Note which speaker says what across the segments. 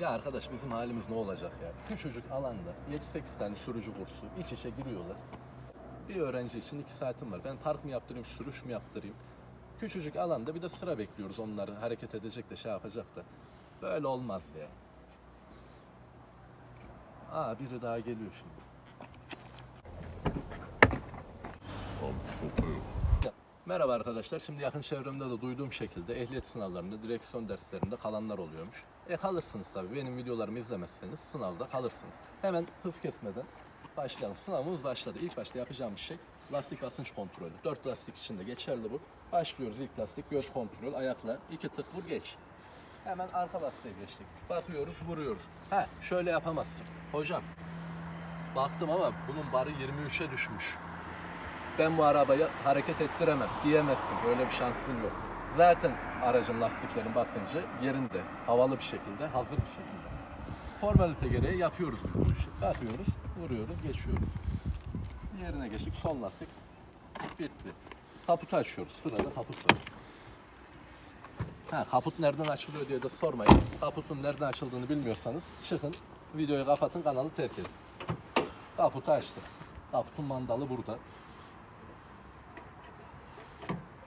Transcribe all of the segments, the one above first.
Speaker 1: Ya arkadaş bizim halimiz ne olacak ya? Küçücük alanda 7-8 tane sürücü kursu iç içe giriyorlar. Bir öğrenci için 2 saatim var. Ben park mı yaptırayım, sürüş mü yaptırayım? Küçücük alanda bir de sıra bekliyoruz onları hareket edecek de şey yapacak da. Böyle olmaz ya. Aa biri daha geliyor şimdi. Ya, Merhaba arkadaşlar. Şimdi yakın çevremde de duyduğum şekilde ehliyet sınavlarında, direksiyon derslerinde kalanlar oluyormuş. E kalırsınız tabii. Benim videolarımı izlemezseniz sınavda kalırsınız. Hemen hız kesmeden başlayalım. Sınavımız başladı. İlk başta yapacağımız şey lastik basınç kontrolü. Dört lastik içinde geçerli bu. Başlıyoruz ilk lastik göz kontrol ayakla. iki tık vur geç. Hemen arka lastiğe geçtik. Bakıyoruz vuruyoruz. Ha şöyle yapamazsın. Hocam baktım ama bunun barı 23'e düşmüş ben bu arabayı hareket ettiremem diyemezsin. Böyle bir şansın yok. Zaten aracın lastiklerin basıncı yerinde, havalı bir şekilde, hazır bir şekilde. Formalite gereği yapıyoruz biz bu işi. Bakıyoruz, vuruyoruz, geçiyoruz. Yerine geçtik, son lastik bitti. Kaputu açıyoruz. Sırada kaput var. Ha, kaput nereden açılıyor diye de sormayın. Kaputun nereden açıldığını bilmiyorsanız çıkın, videoyu kapatın, kanalı terk edin. Kaputu açtık. Kaputun mandalı burada.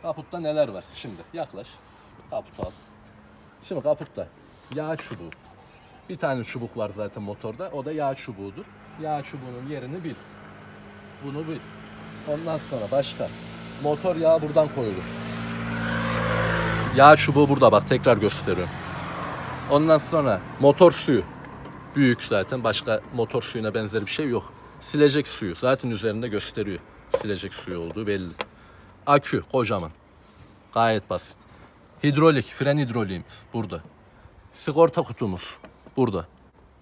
Speaker 1: Kaputta neler var şimdi? Yaklaş. Kaputu al. Şimdi kaputta yağ çubuğu. Bir tane çubuk var zaten motorda. O da yağ çubuğudur. Yağ çubuğunun yerini bil. Bunu bil. Ondan sonra başka. Motor yağı buradan koyulur. Yağ çubuğu burada bak tekrar gösteriyorum. Ondan sonra motor suyu. Büyük zaten başka motor suyuna benzer bir şey yok. Silecek suyu zaten üzerinde gösteriyor. Silecek suyu olduğu belli. Akü kocaman. Gayet basit. Hidrolik, fren hidroliğimiz burada. Sigorta kutumuz burada.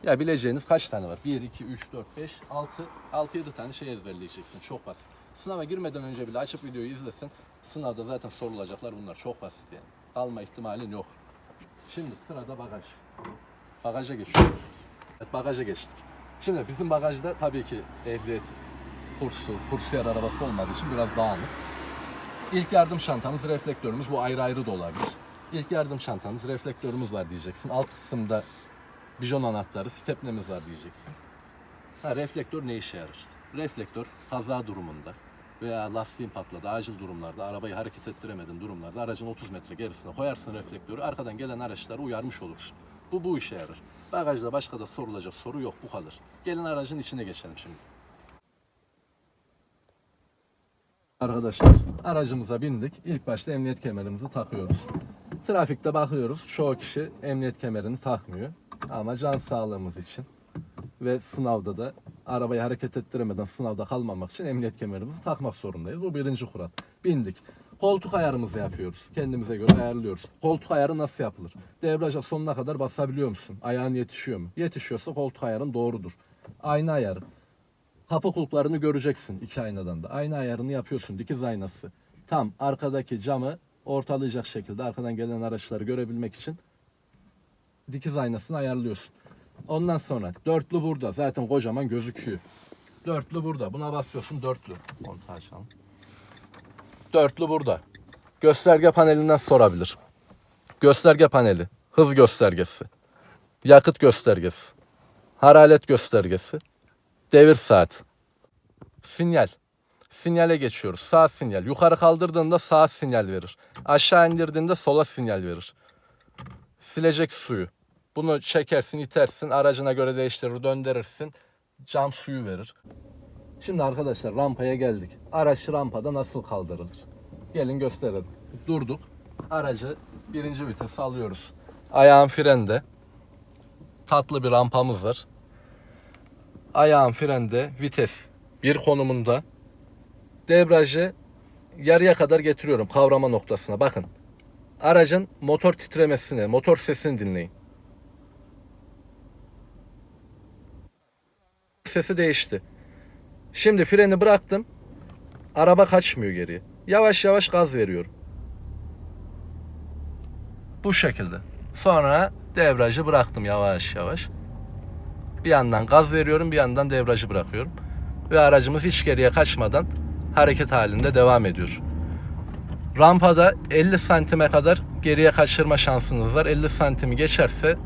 Speaker 1: Ya bileceğiniz kaç tane var? 1, 2, 3, 4, 5, 6, 6, 7 tane şey ezberleyeceksin. Çok basit. Sınava girmeden önce bile açıp videoyu izlesin. Sınavda zaten sorulacaklar bunlar. Çok basit yani. Alma ihtimalin yok. Şimdi sırada bagaj. Bagaja geçiyoruz. Evet, bagaja geçtik. Şimdi bizim bagajda tabii ki ehliyet kursu, kursiyer arabası olmadığı için biraz dağınık. İlk yardım çantamız, reflektörümüz bu ayrı ayrı da olabilir. İlk yardım çantamız, reflektörümüz var diyeceksin. Alt kısımda bijon anahtarı, stepnemiz var diyeceksin. Ha, reflektör ne işe yarar? Reflektör kaza durumunda veya lastiğin patladı, acil durumlarda, arabayı hareket ettiremediğin durumlarda aracın 30 metre gerisine koyarsın reflektörü, arkadan gelen araçları uyarmış olursun. Bu bu işe yarar. Bagajda başka da sorulacak soru yok, bu kadar. Gelin aracın içine geçelim şimdi. Arkadaşlar aracımıza bindik. İlk başta emniyet kemerimizi takıyoruz. Trafikte bakıyoruz çoğu kişi emniyet kemerini takmıyor. Ama can sağlığımız için ve sınavda da arabayı hareket ettiremeden sınavda kalmamak için emniyet kemerimizi takmak zorundayız. Bu birinci kural. Bindik. Koltuk ayarımızı yapıyoruz. Kendimize göre ayarlıyoruz. Koltuk ayarı nasıl yapılır? Debriyaja sonuna kadar basabiliyor musun? Ayağın yetişiyor mu? Yetişiyorsa koltuk ayarın doğrudur. Ayna ayarı. Kapı kulplarını göreceksin iki aynadan da. Ayna ayarını yapıyorsun dikiz aynası. Tam arkadaki camı ortalayacak şekilde arkadan gelen araçları görebilmek için dikiz aynasını ayarlıyorsun. Ondan sonra dörtlü burada zaten kocaman gözüküyor. Dörtlü burada. Buna basıyorsun dörtlü. Kontağı açalım. Dörtlü burada. Gösterge panelinden sorabilir. Gösterge paneli. Hız göstergesi. Yakıt göstergesi. Hararet göstergesi. Devir saat. Sinyal. Sinyale geçiyoruz. Sağ sinyal. Yukarı kaldırdığında sağ sinyal verir. Aşağı indirdiğinde sola sinyal verir. Silecek suyu. Bunu çekersin, itersin, aracına göre değiştirir, döndürürsün. Cam suyu verir. Şimdi arkadaşlar rampaya geldik. Araç rampada nasıl kaldırılır? Gelin gösterelim. Durduk. Aracı birinci vitese alıyoruz. Ayağın frende. Tatlı bir rampamız var ayağım frende, vites bir konumunda. Debriyajı yarıya kadar getiriyorum kavrama noktasına. Bakın. Aracın motor titremesini, motor sesini dinleyin. Sesi değişti. Şimdi freni bıraktım. Araba kaçmıyor geriye. Yavaş yavaş gaz veriyorum. Bu şekilde. Sonra debriyajı bıraktım yavaş yavaş. Bir yandan gaz veriyorum, bir yandan debriyajı bırakıyorum. Ve aracımız hiç geriye kaçmadan hareket halinde devam ediyor. Rampada 50 santime kadar geriye kaçırma şansınız var. 50 santimi geçerse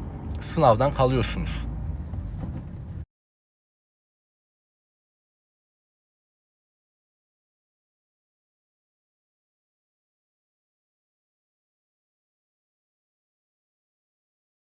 Speaker 1: sınavdan kalıyorsunuz.